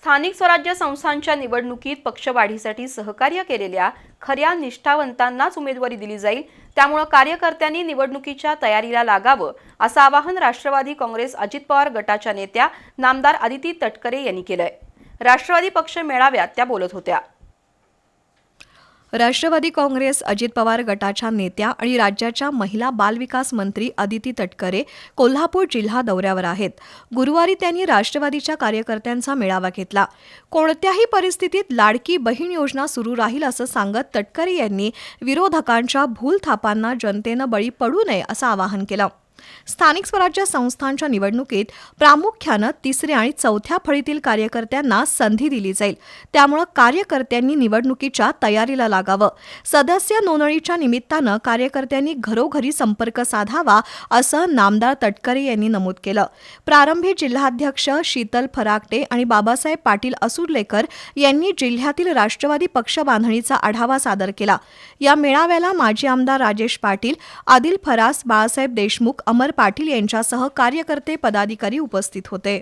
स्थानिक स्वराज्य संस्थांच्या निवडणुकीत पक्षवाढीसाठी सहकार्य केलेल्या खऱ्या निष्ठावंतांनाच उमेदवारी दिली जाईल. त्यामुळे कार्यकर्त्यांनी निवडणुकीच्या तयारीला लागावं असं आवाहन राष्ट्रवादी काँग्रेस अजित पवार गटाच्या नेत्या नामदार आदिती तटकरे यांनी केलंय. राष्ट्रवादी पक्ष मेळाव्यात त्या बोलत होत्या. राष्ट्रवादी काँग्रेस अजित पवार गटाच्या नेत्या आणि राज्याच्या महिला बालविकास मंत्री अदिती तटकरे कोल्हापूर जिल्हा दौऱ्यावर आहेत. गुरुवारी त्यांनी राष्ट्रवादीच्या कार्यकर्त्यांचा मेळावा घेतला. कोणत्याही परिस्थितीत लाडकी बहीण योजना सुरू राहील असं सांगत तटकरे यांनी विरोधकांच्या भूलथापांना जनतेनं बळी पडू नये असं आवाहन केलं. स्थानिक स्वराज्य संस्थांच्या निवडणुकीत प्रामुख्यानं तिसऱ्या आणि चौथ्या फळीतील कार्यकर्त्यांना संधी दिली जाईल. त्यामुळं कार्यकर्त्यांनी निवडणुकीच्या तयारीला लागावं. सदस्य नोंदणीच्या निमित्तानं कार्यकर्त्यांनी घरोघरी संपर्क साधावा असं नामदार तटकरे यांनी नमूद केलं. प्रारंभी जिल्हाध्यक्ष शीतल फराकटे आणि बाबासाहेब पाटील असुरलेकर यांनी जिल्ह्यातील राष्ट्रवादी पक्ष बांधणीचा आढावा सादर केला. या मेळाव्याला माजी आमदार राजेश पाटील आदिल फरास बाळासाहेब देशमुख अमर पाटील यांच्यासह कार्यकर्ते पदाधिकारी उपस्थित होते.